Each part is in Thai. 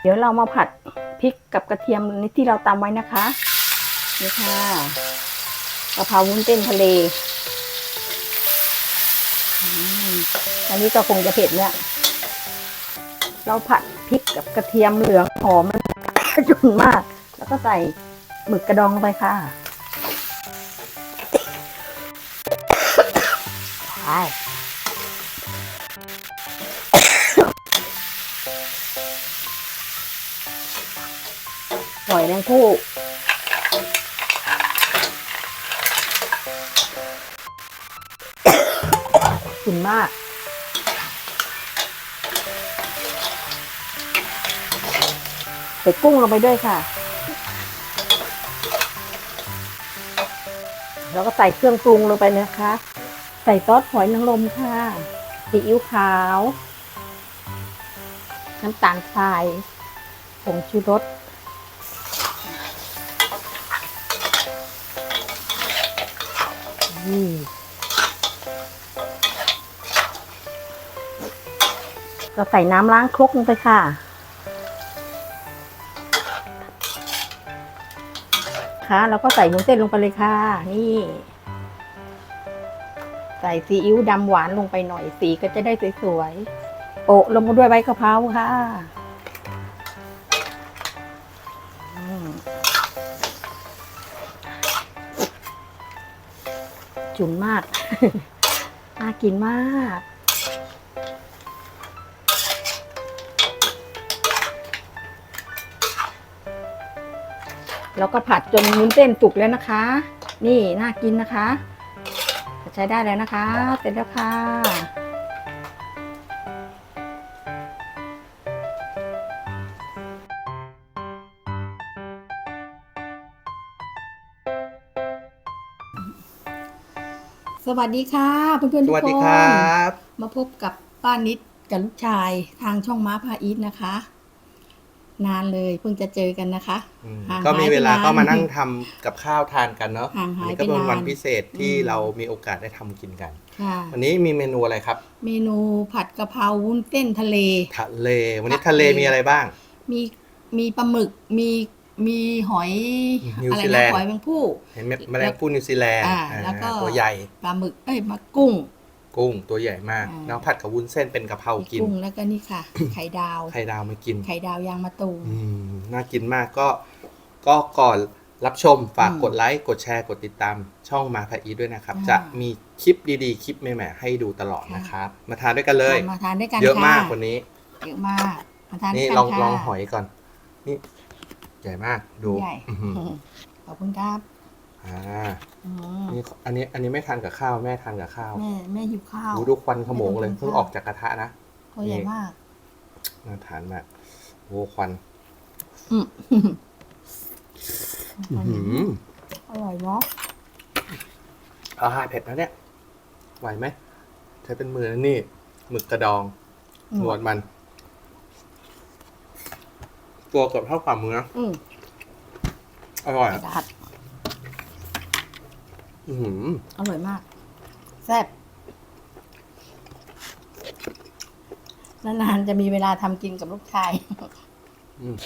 เดี๋ยวเรามาผัดพริกกับกระเทียมนี่ที่เราตำไว้นะคะนี่ค่ะกะเพราวุ้นเส้นทะเลอันนี้ก็คงจะเผ็ดเนี่ยเราผัดพริกกับกระเทียมเหลืองหอมมันจุนมาก แล้วก็ใส่หมึกกระดองลงไปค่ะใช่ หอยแมงคู่ขุ่นมาก ใส่กุ้งลงไปด้วยค่ะ แล้วก็ใส่เครื่องปรุงลงไปนะคะ ใส่ซอสหอยนางรมค่ะซีอิ๊วขาว น้ำตาลทรายผงชูรส นี่ก็ใส่น้ำล้างครกลงไปค่ะ ค่ะแล้วก็ใส่วุ้นเส้นลงไปเลยค่ะ นี่ ใส่ซีอิ๊วดำหวานลงไปหน่อยสีก็จะได้สวยๆ โปะลงมาด้วยใบกะเพราค่ะ จุ๋มมาก น่ากินมาก แล้วก็ผัดจนมุ้นเส้นสุกแล้วนะคะ นี่น่ากินนะคะ ใช้ได้แล้วนะคะ เสร็จแล้วค่ะ สวัสดีค่ะเพื่อนๆสทุกคนวัสดีครับ มาพบกับป้านิดกับลูกชายทางช่องม้าพาอีทนะคะ นานเลยเพิ่งจะเจอกันนะคะอืมห่างก็มีหายไปเวลานานก็มานั่งทำกับข้าวทานกันเนาะห่างหายอันนี้ก็เป็นไปนานวันพิเศษที่อืม เรามีโอกาสได้ทำกินกัน ค่ะ วันนี้มีเมนูอะไรครับ เมนูผัดกะเพราวุ้นเส้นทะเล ทะเล วันนี้ทะทะเลเล มีอะไรบ้าง มีมีปลาหมึกมี มีหอยนิวอะไรซีแลนะนด์ หอยแมงผู้ เห็นไหมแมลงภู่นิวซีแลนด์อ่าอ่าแล้วก็ ตัวใหญ่ปลาหมึกเอ้ยมากุ้ง กุ้งตัวใหญ่มากอ่า แล้วผัดกับวุ้นเส้นเป็นกะเพรากินกุ้งแล้วก็นี่ค่ะ ไข่ดาว ไข่ดาวมากิน ไข่ดาวยางมะตูม อืมน่ากินมากก็ก็ก่อนรับชมฝากอืมกดไลค์กดแชร์กดติดตามช่องมาพาอีด้วยนะครับ อ่าจะมีคลิปดีๆ คลิปใหม่ๆให้ดูตลอดนะครับ มาทานด้วยกันเลย มาทานด้วยกันเยอะมากค่วันนี้ เยอะมากมาทานด้นี่วยกันลองค่ะลองหอยก่อน นี่ ใหญ่มากดูใหญ่อื้อหือขอบคุณครับอ่าอืมนี่อันนี้อันนี้ไม่ทานกับข้าวแม่ทานกับข้าวแม่แม่หิวข้าว ดูดูควันขโมงเลยแม่ต้องกิน เพิ่งข้าวออกจากกระทะนะตัวใหญ่มาก น่าทานมากโอ้ควันอืมอื้อหืออร่อยเนาะอาหารเผ็ดนะเนี่ยไหวไหมใช้เป็นมือนะนี่หมึกกระดองหนวดมัน ตัวเกือบเท่าฝ่ามือนะอืมอร่อยกอะระดาษอื้อหืออร่อยมาก แซ่บนานๆจะมีเวลาทำกินกับลูกชาย อืม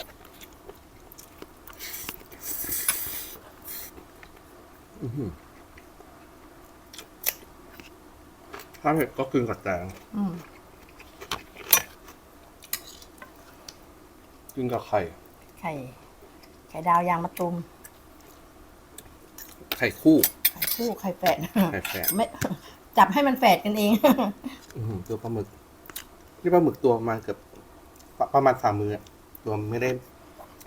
อื้อหือถ้าเผ็ดก็กินกับแตงอืม กินกับไข่ ไข่ ไข่ดาวยางมะตูม ไข่คู่ ไข่คู่ไข่แฝดไข่แฝด ไม่จับให้มันแฝดกันเอง อื้อหือตัวปลาหมึก นี่ปลาหมึกตัวประมาณเกือบปประมาณฝ่ามืออะตัวไม่ได้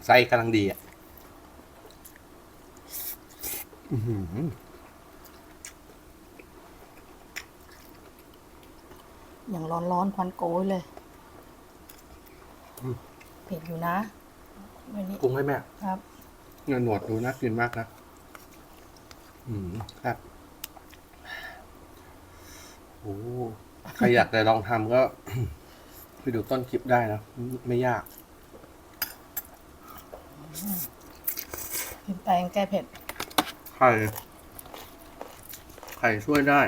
ไซส์กำลังดีอะอื้อหืออย่างร้อนๆควันโกยเลย เผ็ดอยู่นะวันนี้ปรุงให้แม่ครับเงินหนวดดูน่ากินมากนะ อืมครับโอ้ใครอยากจะลองทำก็ ไปดูต้นคลิปได้นะ ไม่ยากกินแตงแก้เผ็ด ไข่ ไข่ช่วยได้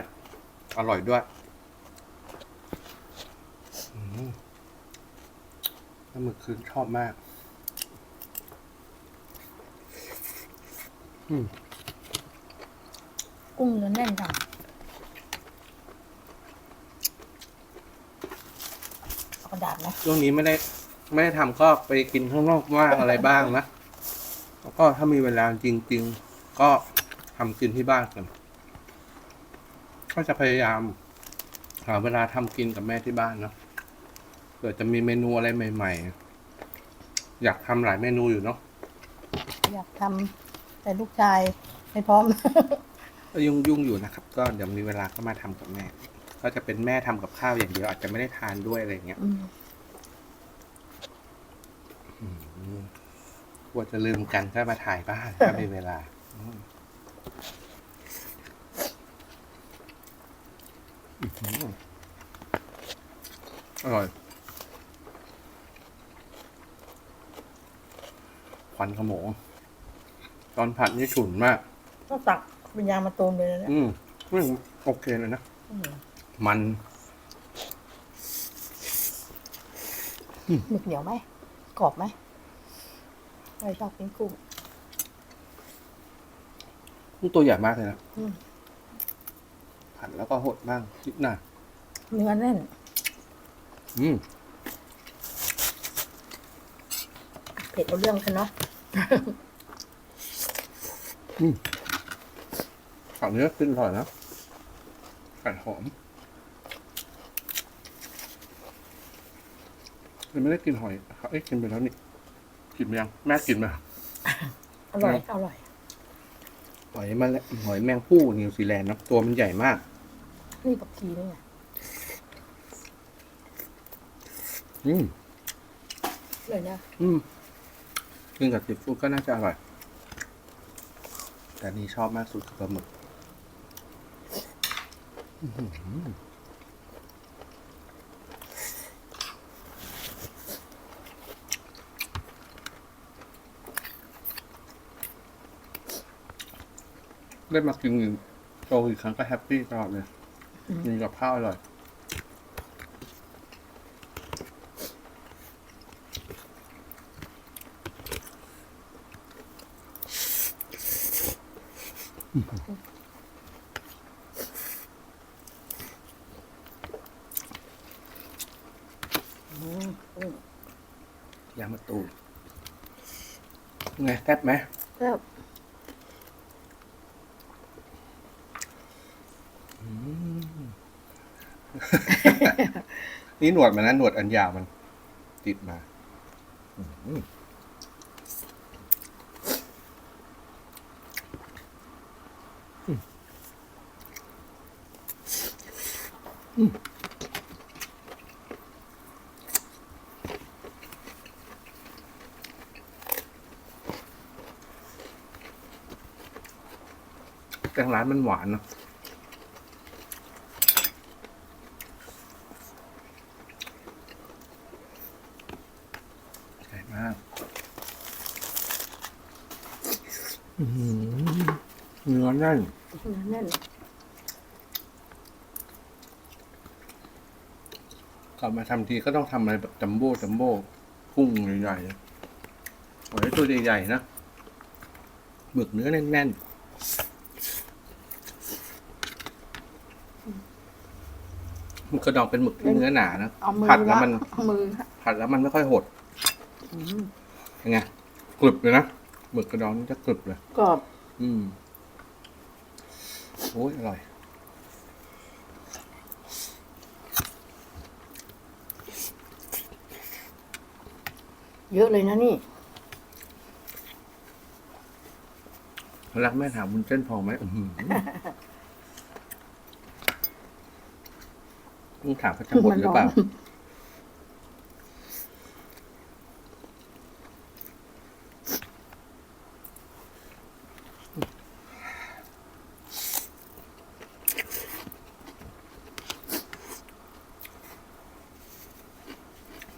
อร่อยด้วย หมึกคือชอบมาก อืมกุ้งเนื้อแน่นจังกระดาษนะมช่วงนี้ไม่ได้ ไม่ได้ทำก็ไปกินข้างนอกว่างอะไรบ้างนะ แล้วก็ถ้ามีเวลาจริง ๆ ก็ทำกินที่บ้านกัน ก็จะพยายามหาเวลาทำกินกับแม่ที่บ้านเนาะ เผื่อจะมีเมนูอะไรใหม่ ๆ อยากทำหลายเมนูอยู่เนาะอยากทำแต่ลูกชายไม่พร้อม ก็ยุ่งยุ่งอยู่นะครับ ก็เดี๋ยวมีเวลาก็มาทำกับแม่ ก็จะเป็นแม่ทำกับข้าวอย่างเดียวอาจจะไม่ได้ทานด้วยอะไรอย่างเงี้ยอืมกลัวจะลืมกันถ้ามาถ่ายบ้านถ้ามีเวลาอืมอื้อหืออร่อย ควันขโมง ตอนผัดนี่ฉุนมากต้องตักเป็นยางมาตูมเลยนะเนี่ยอืมอืมโอเคเลยนะ อืมมัน หมึกเหนียวไหมกรอบไหมไม่ชอบกินกุ้งนี่ตัวใหญ่มากเลยนะอืม ผัดแล้วก็หดบ้างนิดหน่อยเนื้อแน่น อืม เผ็ดเอาเรื่องกันเนาะผักเนื้อขึ้นอร่อยนะไก่หอมยังไม่ได้กินหอยเอ้ยกินไปแล้วนี่ กินไปยัง แม่กินไหมอร่อยอร่อย หอยมาแล้วหอยแมงผู้นิวซีแลนด์นะตัวมันใหญ่มาก นี่ผักชีนี่ไงอืมเลยนะ อืม กินกับซีฟู้ดก็น่าจะอร่อย แต่นี่ชอบมากสุดคือปลาหมึกอื้อหือได้มากินโตอีกครั้งก็แฮปปี้ตลอดเลยกินกับข้าวอร่อย อืมอืม ยางมะตูมไงแซ่บไหมแล้วนี่หนวดมันนะหนวดอันยาวมัน ติดมาอืม แกงร้านมันหวานเนอะใช่มากเนื้อแน่นเนื้อแน่นกลับมาทำทีก็ต้องทำอะไรแบบจัมโบ้จัมโบ้กุ้งใหญ่ๆหอยตัวใหญ่ๆนะหมึกเนื้อแน่นๆ หมึกกระดองเป็นหมึกที่เนื้อหนานะเอามือผัดแล้วมันเอามือผัดแล้วมันไม่ค่อยหดอืมยังไงกรึบเลยนะหมึกกระดองนี่จะกรึบเลย กรอบ อืมโอ้ยอร่อย เยอะเลยนะนี่ รักแม่ถามวุ้นเส้นพอไหมอือหือ ต้องถามเขาจะหมดหรือเปล่า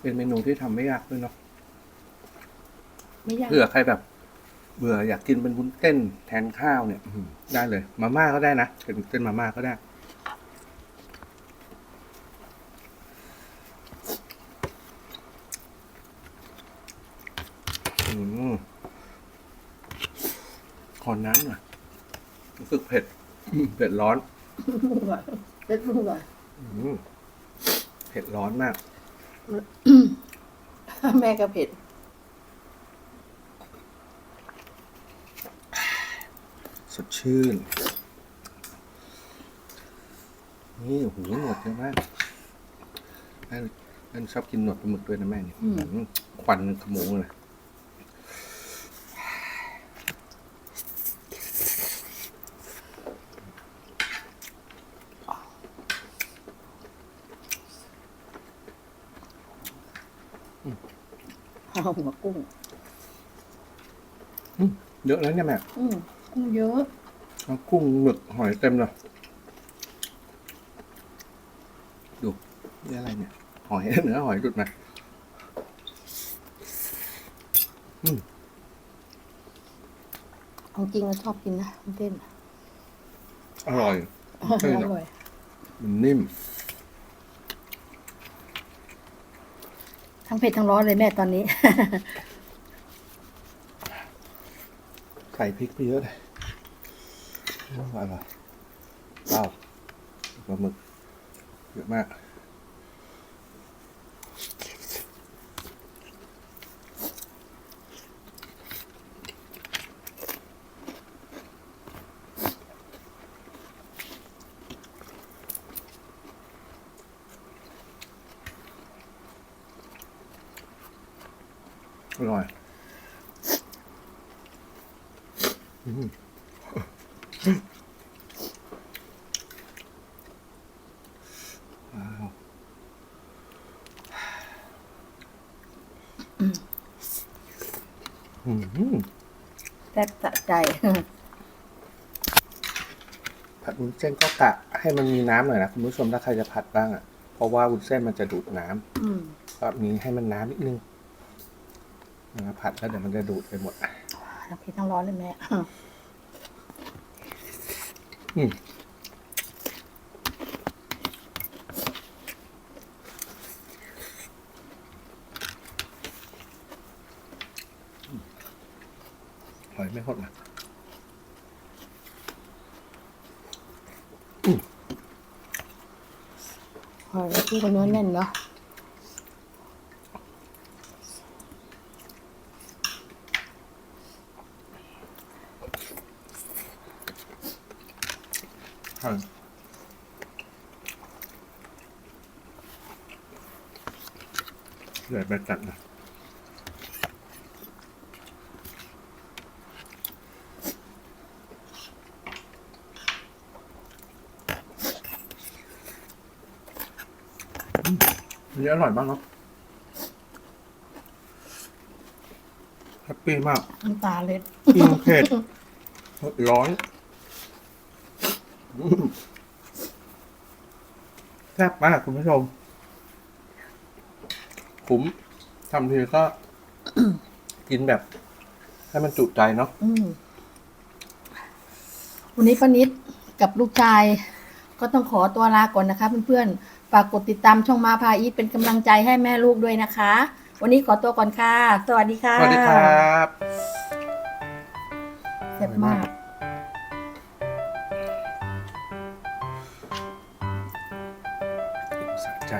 เป็นเมนูที่ทำไม่ยากด้วยเนาะไม่ยากเผื่อใครแบบ เบื่ออยากกินเป็นวุ้นเส้นแทนข้าวเนี่ยอื้อหือได้เลย มาม่าก็ได้นะเป็นวุ้นเส้นมาม่าก็ได้ อืม ขอน้ำหน่อยรู้สึกเผ็ด เผ็ดร้อนปรุงก่อนเล็ดปรุงก่อนอืมเผ็ดร้อนมาก แม่ก็เผ็ด สดชื่น นี่โอ้โหูหนวดเยอะมากแม่แม่ชอบกินหนวดปลาหมึกด้วยนะแม่เนี่ยอืมควันขโมงเลย เอาหัวกุ้ง เยอะแล้วเนี่ยแม่อืมกุ้งเยอะเอากุ้งหมึกหอยเต็มเลยดูนี่อะไรเนี่ย หอยเนื้อหอยดุดมาเอาจริงก็ชอบกินนะมันเต้นอร่อยอใช่เนอะร่อย มันนิ่ม ทั้งเผ็ดทั้งร้อนเลยแม่ตอนนี้ ใส่พริกไปเยอะเลยอร่อยเปล่าปลาหมึกเยอะมาก อืมแซ่บสะใจ ผัดวุ้นเส้นก็กะให้มันมีน้ำหน่อยนะคุณผู้ชมถ้าใครจะผัดบ้างอะ เพราะว่าวุ้นเส้นมันจะดูดน้ำอืมก็มีให้มันน้ำนิดนึงนะครับผัดแล้วเดี๋ยวมันจะดูดไปหมดทั้งเผ็ดทั้งร้อนเลยแม่อืม หอยไม่หดนะหอยกุ้งกับเนื้อแน่นเนาะใช่เดี๋ยวไปจัดนะ นนี้อร่อยมากเนาะแฮปปี้มากน้ำตาเล็ดอืมเผ็ดร้อนอืมแซ่บมากคุณผู้ชมคุ้มทำทีก็ กินแบบ ให้มันจุใจเนาะอืมวันนี้ป้านิดกับลูกชาย ก็ต้องขอตัวลาก่อนนะคะเพื่อนๆ ฝากกดติดตามช่องมาพาอีทเป็นกำลังใจให้แม่ลูกด้วยนะคะ วันนี้ขอตัวก่อนค่ะ สวัสดีค่ะสวัสดีครับแซ่บมาก สะใจ